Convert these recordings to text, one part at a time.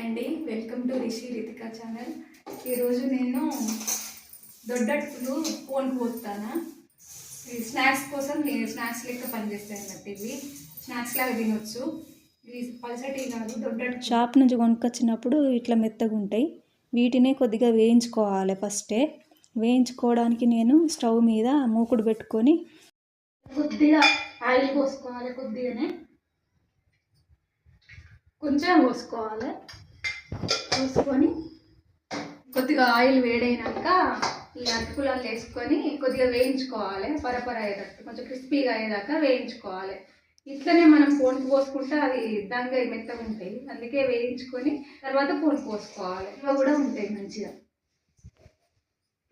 Hi అండి welcome to Rishi Ritika channel ఈరోజు నేను దొడ్డట్టులు పోన్ పోతానా స్నాక్స్ కోసం నేను స్నాక్స్ లెక్క పనిచేస్తాను అన్నట్టు ఇవి. స్నాక్స్ లాగా తినొచ్చు. ఇవి పల్సటి కాదు దొడ్డట్టు షాప్ నుంచి కొనుక్కొచ్చినప్పుడు ఇట్లా మెత్తగా ఉంటాయి. వీటినే కొద్దిగా వేయించుకోవాలి ఫస్టే వేయించుకోవడానికి నేను స్టవ్ మీద మూకుడు పెట్టుకొని కొద్దిగా ఆయిల్ పోసుకోవాలి కొద్దిగానే. కొంచెం పోసుకోవాలి. చూసుకొని కొద్దిగా ఆయిల్ వేడైనాక ఈ అటుకులను వేసుకొని కొద్దిగా వేయించుకోవాలి పరపర అయ్యేటట్టు. కొంచెం క్రిస్పీగా అయ్యేదాకా వేయించుకోవాలి. ఇట్లనే మనం పోన్కి పోసుకుంటే అది దంగ మెత్తగా ఉంటాయి. అందుకే వేయించుకొని తర్వాత పోన్కి పోసుకోవాలి. ఇవి కూడా ఉంటాయి మంచిగా.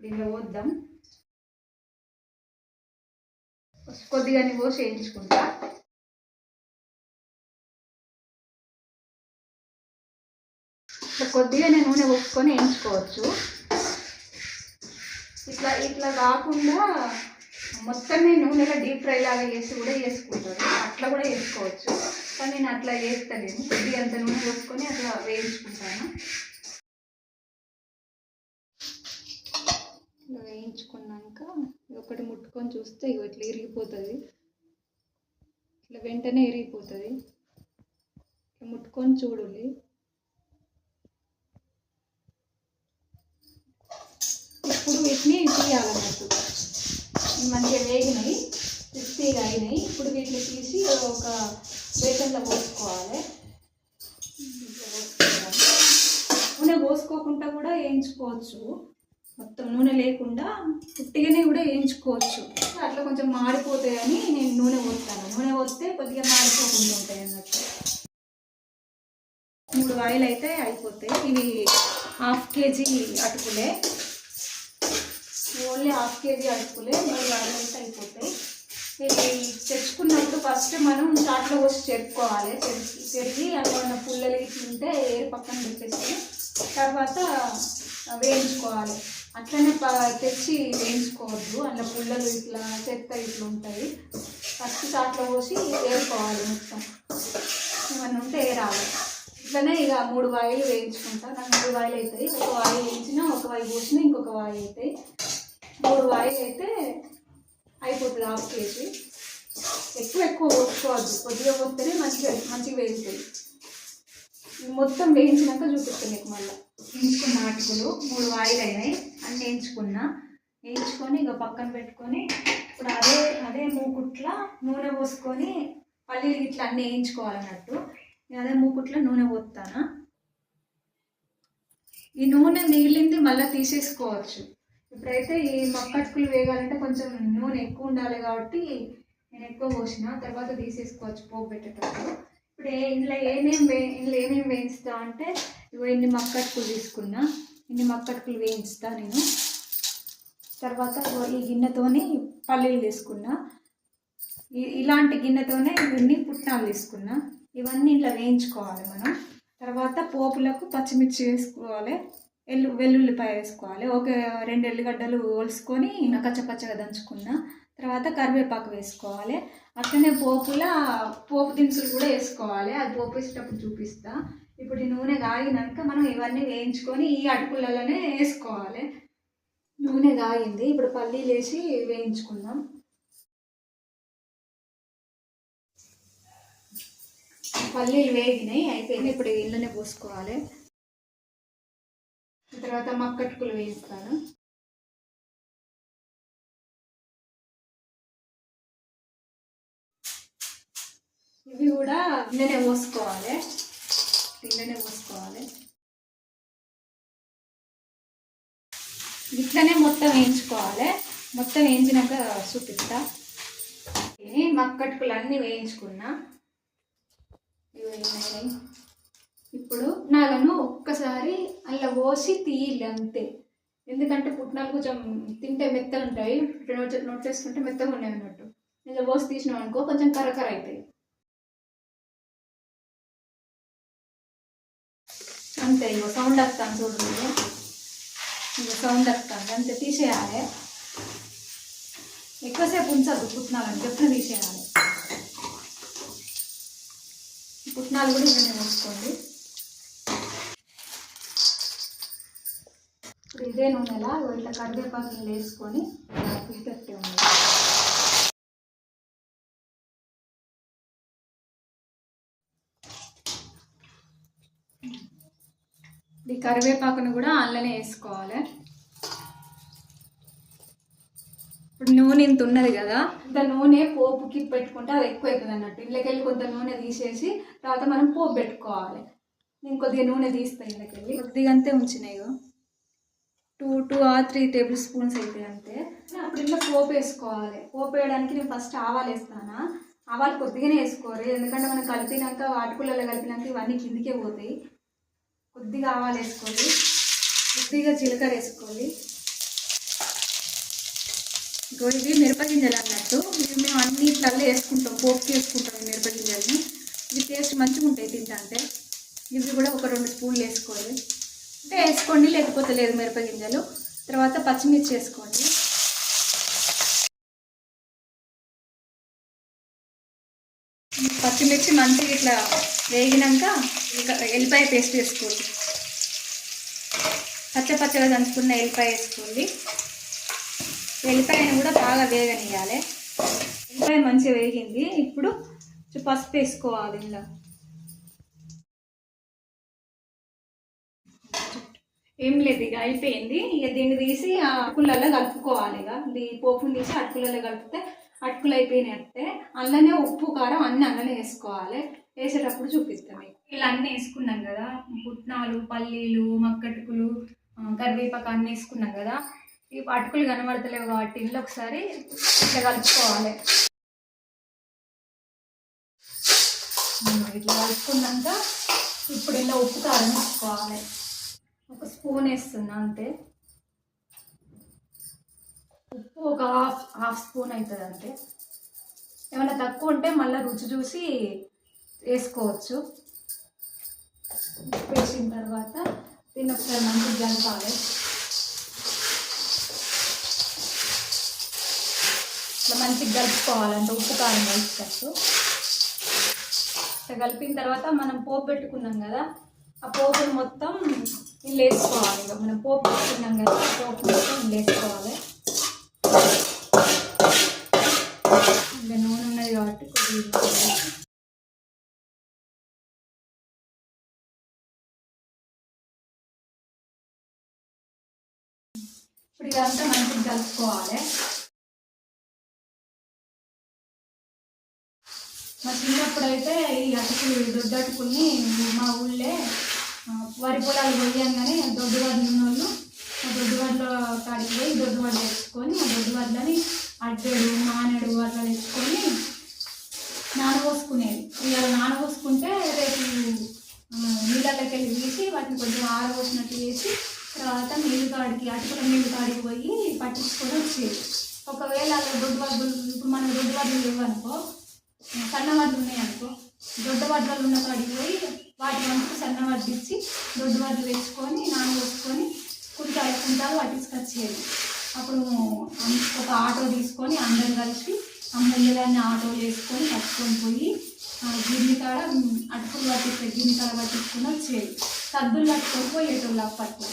ఇప్పుడు వద్దాం పోద్దాం. కొద్దిగా పోసి వేయించుకుంటా. ఇట్లా కొద్దిగానే నూనె పోసుకొని వేయించుకోవచ్చు. ఇట్లా ఇట్లా కాకుండా మొత్తమే నూనెలో డీప్ ఫ్రై లాగా చేసి కూడా చేసుకుంటారు అట్లా కూడా చేసుకోవచ్చు కానీ నేను అట్లా చేస్తాను కొద్దిగా అంత నూనె పోసుకొని అట్లా వేయించుకుంటాను. ఇట్లా వేయించుకున్నాక ఒకటి ముట్టుకొని చూస్తే ఇగో ఇట్లా ఇరిగిపోతుంది. ఇట్లా వెంటనే ఇరిగిపోతుంది. ముట్టుకొని చూడాలి. ఇప్పుడు వీటిని తీయాలన్నట్టు మంచిగా వేగినాయి క్రిస్పీగా అయినాయి. ఇప్పుడు వీటిని తీసి ఒక బేసన్లో పోసుకోవాలి. నూనె పోసుకోకుండా కూడా వేయించుకోవచ్చు. మొత్తం నూనె లేకుండా పుట్టిగానే కూడా వేయించుకోవచ్చు. అట్లా కొంచెం మాడిపోతాయని నేను నూనె పోస్తాను. నూనె పోస్తే కొద్దిగా మాడిపోకుండా ఉంటాయి అన్నట్టు. మూడు ఆయిల్ అయితే అయిపోతాయి. ఇవి హాఫ్ కేజీ అటుకులే. ఓన్లీ హాఫ్ కేజీ అటుకులే మూడు ఆయిల్ అయిపోతాయి. ఇవి తెచ్చుకున్నప్పుడు ఫస్ట్ మనం చాట్లో పోసి చెరుపుకోవాలి. చెరిగి చెరిగి అందులో ఉన్న పుల్లలు ఇట్లా ఉంటే ఏరు పక్కన పెట్టేసి తర్వాత వేయించుకోవాలి. అట్లనే ప- తెచ్చి వేయించుకోవద్దు. అందులో పుల్లలు ఇట్లా చెత్త ఇట్లా ఉంటాయి. ఫస్ట్ చాట్లో పోసి వేరుకోవాలి మొత్తం. ఏమన్నా ఉంటే ఏరాలి. ఇట్లనే ఇక మూడు వాయిలు వేయించుకుంటా. నాకు మూడు వాయిలు అవుతాయి ఒక వాయి వేయించిన ఒక వాయి పోసిన ఇంకొక వాయి అవుతాయి మూడు వాయిల్ అయితే అయిపోతుంది హాఫ్ కేజీ. ఎక్కువ ఎక్కువ పోసుకోవద్దు. కొద్దిగా పోస్తేనే మంచిగా మంచిగా వేగుతాయి. మొత్తం వేయించినాక చూపిస్తాను నీకు మళ్ళీ. వేయించుకున్న అటుకులు మూడు ఆయిల్ అయినాయి అన్నీ వేయించుకున్నా. వేయించుకొని ఇక పక్కన పెట్టుకొని ఇప్పుడు అదే అదే మూకుట్ల నూనె పోసుకొని పల్లీలు ఇట్లా అన్నీ వేయించుకోవాలన్నట్టు. అదే మూకుట్ల నూనె పోస్తాను. ఈ నూనె మిగిలింది మళ్ళీ తీసేసుకోవచ్చు. ఇప్పుడైతే ఈ మక్కట్కులు వేగాలంటే కొంచెం నూనె ఎక్కువ ఉండాలి కాబట్టి నేను ఎక్కువ పోసిన. తర్వాత తీసేసుకోవచ్చు పోపు పెట్టేటప్పుడు. ఇప్పుడు ఏ- ఇందులో ఏమేమి వే ఇందులో ఏమేమి వేయిస్తా అంటే ఇగో ఇన్ని మక్కట్కులు తీసుకున్నా. ఇన్ని మక్కట్కులు వేయించుతా నేను. తర్వాత ఈ గిన్నెతోని పల్లీలు తీసుకున్నా. ఇలాంటి గిన్నెతోనే ఇవన్నీ పుట్నాలు తీసుకున్నా. ఇవన్నీ ఇట్లా వేయించుకోవాలి మనం. తర్వాత పోపులకు పచ్చిమిర్చి వేసుకోవాలి. ఎల్లు వెల్లుల్లిపాయ వేసుకోవాలి. ఒక రెండు ఎల్లిగడ్డలు ఒలుసుకొని కచ్చపచ్చగా దంచుకున్న తర్వాత కరివేపాకు వేసుకోవాలి. అట్లనే పోపుల పోపు దినుసులు కూడా వేసుకోవాలి. అది పోపు వేసేటప్పుడు చూపిస్తా. ఇప్పుడు ఈ నూనె కాగినాక మనం ఇవన్నీ వేయించుకొని ఈ అటుకులలోనే వేసుకోవాలి. నూనె కాగింది. ఇప్పుడు పల్లీలు వేసి వేయించుకుందాం. పల్లీలు వేగినాయి. అయిపోయింది. ఇప్పుడు ఇళ్ళనే పోసుకోవాలి. తర్వాత మక్కటుకులు వేయిస్తాను. ఇవి కూడా నిన్ననే పోసుకోవాలి. నిన్ననే పోసుకోవాలి. ఇట్లనే మొత్తం వేయించుకోవాలి. మొత్తం వేయించినాక చూపిస్తా. ఇది అన్నీ వేయించుకున్నా. ఇవి ఇప్పుడు నాలను ఒక్కసారి అలా పోసి తీయాలి అంతే. ఎందుకంటే పుట్నాలు కొంచెం తింటే మెత్తగా ఉంటాయి. నోట్ నోట్ చేసుకుంటే మెత్తగా ఉన్నాయి అన్నట్టు. ఇలా పోసి తీసినాం అనుకో కొంచెం కరకర అవుతాయి అంతే ఇగో సౌండ్ వస్తాను చూడండి ఇగో సౌండ్ వస్తాను అంతే తీసేయాలి. ఎక్కువసేపు ఉంచద్దు పుట్నాలని చెప్పిన తీసేయాలి. పుట్నాలు కూడా ఇవన్నీ వేసుకోండి ఇదే నూనెలా ఇట్లా కరివేపాకులు వేసుకొని పెట్టే ఉంది ఈ కరివేపాకును కూడా అందులోనే వేసుకోవాలి. ఇప్పుడు నూనె ఇంత ఉన్నది కదా ఇంత నూనె పోపుకి పెట్టుకుంటే అది ఎక్కువ అవుతుంది అన్నట్టు ఇళ్ళకెళ్ళి కొంత నూనె తీసేసి తర్వాత మనం పోపు పెట్టుకోవాలి. నేను కొద్దిగా నూనె తీస్తాను ఇళ్ళకెళ్ళి కొద్దిగా అంతే ఉంచినాయి two two or three tablespoons అయితే అంతే. అప్పుడు ఇంట్లో పోపు వేసుకోవాలి. పోపు వేయడానికి నేను ఫస్ట్ ఆవాలు వేస్తాను? ఆవాలు కొద్దిగానే వేసుకోవాలి ఎందుకంటే మనం కలిపినాక అటుకులలో కలిపినాక ఇవన్నీ కిందికే పోతాయి. కొద్దిగా ఆవాలు వేసుకోవాలి కొద్దిగా జీలకర్ర వేసుకోవాలి ఇగో ఇవి మిరపగింజలు అన్నట్టు. ఇవి మేము అన్నిట్లలో వేసుకుంటాం. పోపుకి వేసుకుంటాం ఈ మిరపగింజల్ని. ఇవి టేస్ట్ మంచిగా ఉంటాయి తింటే ఇవి కూడా ఒక రెండు స్పూన్లు వేసుకోవాలి. అంటే వేసుకోండి లేకపోతే లేదు మిరపగింజలు తర్వాత పచ్చిమిర్చి వేసుకోండి. పచ్చిమిర్చి మంచిగా ఇట్లా వేగినాక ఎల్లిపాయ పేస్ట్ వేసుకోండి. పచ్చ పచ్చగా దంచుకున్న ఎల్లిపాయ వేసుకోండి. ఎల్లిపాయను కూడా బాగా వేగనియాలి ఎల్లిపాయ మంచిగా వేగింది. ఇప్పుడు పసుపు వేసుకోవాలి ఇలా ఏం లేదు ఇక అయిపోయింది. ఇక దీన్ని తీసి ఆ అటుకులలో కలుపుకోవాలి ఇక. ఈ పోపుని తీసి అటుకులలో కలిపితే అటుకులు అయిపోయినట్టే అందులోనే ఉప్పు కారం అన్ని అందులోనే వేసుకోవాలి. వేసేటప్పుడు చూపిస్తాం ఇలా అన్నీ వేసుకున్నాం కదా. పుట్నాలు పల్లీలు మక్కటుకులు కరివేపాకు అన్నీ వేసుకున్నాం కదా. ఈ అటుకులు కనబడతలేవు కాబట్టి ఇల్లు ఒకసారి ఇట్లా కలుపుకోవాలి. ఇట్లా కలుపుకున్నాక ఇప్పుడు ఇలా ఉప్పు కారం వేసుకోవాలి. ఒక స్పూన్ వేస్తున్నా అంతే. ఉప్పు ఒక హాఫ్ హాఫ్ స్పూన్ అవుతుంది అంతే. ఏమైనా తక్కువ ఉంటే మళ్ళీ రుచి చూసి వేసుకోవచ్చు. ఉప్పు వేసిన తర్వాత దీన్ని ఒకసారి మంచిగా కలపాలి ఇట్లా మంచిగా కలుపుకోవాలంటే ఉప్పు కారం వేసేటట్టు. ఇట్లా కలిపిన తర్వాత మనం పోపు పెట్టుకున్నాం కదా ఆ పోపుని మొత్తం ఇల్లు వేసుకోవాలి ఇక మనం పోపు పెట్టుకున్నాం కదా ఆ పోపు మొత్తం ఇల్లు వేసుకోవాలి ఇంకా నూనె ఉన్నది కాబట్టి కొద్దిగా వేసుకోవాలి. ఇప్పుడు ఇదంతా మంచిగా కలుపుకోవాలి మా చిన్నప్పుడు అయితే ఈ అటుకులు దొడ్డు అటుకుల్ని మా ఊళ్ళే ఆ, వరి పొలాలు పోయంగానే దొడ్డు వడ్లు ఉన్నోళ్ళు ఆ దొడ్డు వడ్ల కాడికి పోయి దొడ్డు వడ్లు తెచ్చుకొని ఆ దొడ్డు వడ్లని అడ్డెడు మానడు అట్లా తెచ్చుకొని నానబోసుకునేది. ఇవాళ నానబోసుకుంటే రేపు నీళ్ళకి వెళ్ళి తీసి వాటిని కొంచెం ఆరబోసినట్టు చేసి తర్వాత నీళ్ళు కాడికి అటుకుల నీళ్ళు కాడికి పోయి పట్టించుకొని వచ్చేది. ఒకవేళ అలా దొడ్డు వడ్లు ఇప్పుడు మనం దొడ్డు వడ్లు లేవనుకో సన్న వడ్లు ఉన్నాయనుకో దొడ్డ వడ్డలు ఉన్న కాడికి పోయి వాటి వంతుకు సన్న వడ్డించి ఇచ్చి దొడ్డు వడ్లు తెచ్చుకొని నానబోసుకొని కుంటాలు కుంటాలు పట్టించుకొచ్చేది. అప్పుడు ఒక ఆటో తీసుకొని అందరం కలిసి అమ్మయ్యదాన్ని ఆటోలు వేసుకొని పట్టుకొని పోయి ఆ, గిన్నె కాడ అటుకులు పట్టిస్తే గిన్నె కాడ పట్టించుకుని వచ్చేది. సద్దులు పట్టుకొని పోయేటోళ్ళు అప్పట్లో.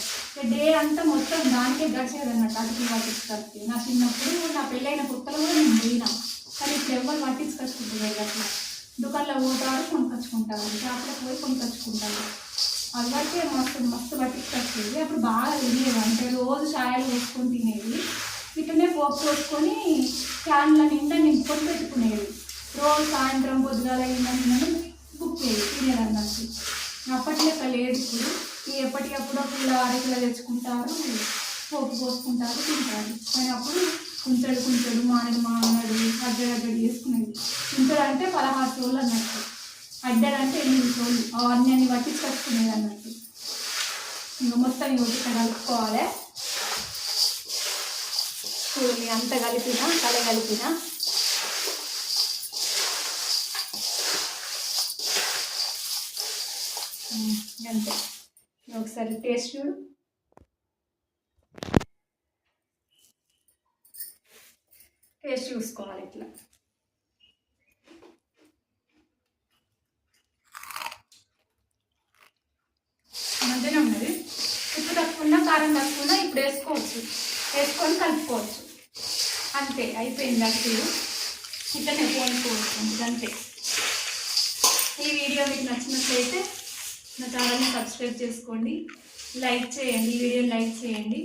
డే అంతా మొత్తం దానికే గడిచేది అన్నట్టు అటుకులు పట్టించుకొచ్చి నా చిన్నప్పుడు నా పెళ్ళైన కుక్కలు కూడా నేను పోయినా. కానీ ఇప్పుడు ఎవరు పట్టించుకొచ్చుకుంటున్నాయి అట్లా? దుకాణంలో పోతారు కొనుకొచ్చుకుంటారు షాప్లోకి పోయి కొనుకొచ్చుకుంటారు అలవాటే మస్తు మస్తు పట్టించుకొచ్చేది అప్పుడు బాగా తినేది అంటే రోజు ఛాయలు వేసుకొని తినేది. ఇట్లనే పోపు పోసుకొని క్యాన్ల నిండా నింపుకొని పెట్టుకునేది. రోజు సాయంత్రం పొద్దుగాల అయిందని బుక్కేది తినేది అన్నట్టు. అప్పటి లెక్క లేదు ఇప్పుడు. ఎప్పటికప్పుడు పిల్ల అరకిలో తెచ్చుకుంటారు పోపు పోసుకుంటారు తింటారు. కానీ అప్పుడు కుంచెడు కుంచెడు మానడు మానడు అడ్డడు అడ్డడు చేసుకునేది. కుంచెడు అంటే పదహారు రోజులు అన్నట్టు. అడ్డడు అంటే ఎనిమిది రోజులు అవన్నీ అన్ని పట్టించుకొచ్చుకునేది అన్నట్టు. ఇంకా మొత్తం ఇవి ఇక్కడ కలుపుకోవాలి. చూడండి అంత కలిపిన కల కలిపిన. అంతే. ఒకసారి టేస్ట్ చూడు. పేస్ట్ చూసుకోవాలి ఇట్లా. మంచిగా ఉన్నది. ఇప్పుడు తక్కువ కారం తక్కువ ఇప్పుడు వేసుకోవచ్చు. వేసుకొని కలుపుకోవచ్చు. అంతే అయిపోయింది అసలు చికెన్ పోనుకోవచ్చు అంతే. ఈ వీడియో మీకు నచ్చినట్లయితే నా ఛానల్ని సబ్స్క్రైబ్ చేసుకోండి. లైక్ చేయండి ఈ వీడియోని లైక్ చేయండి.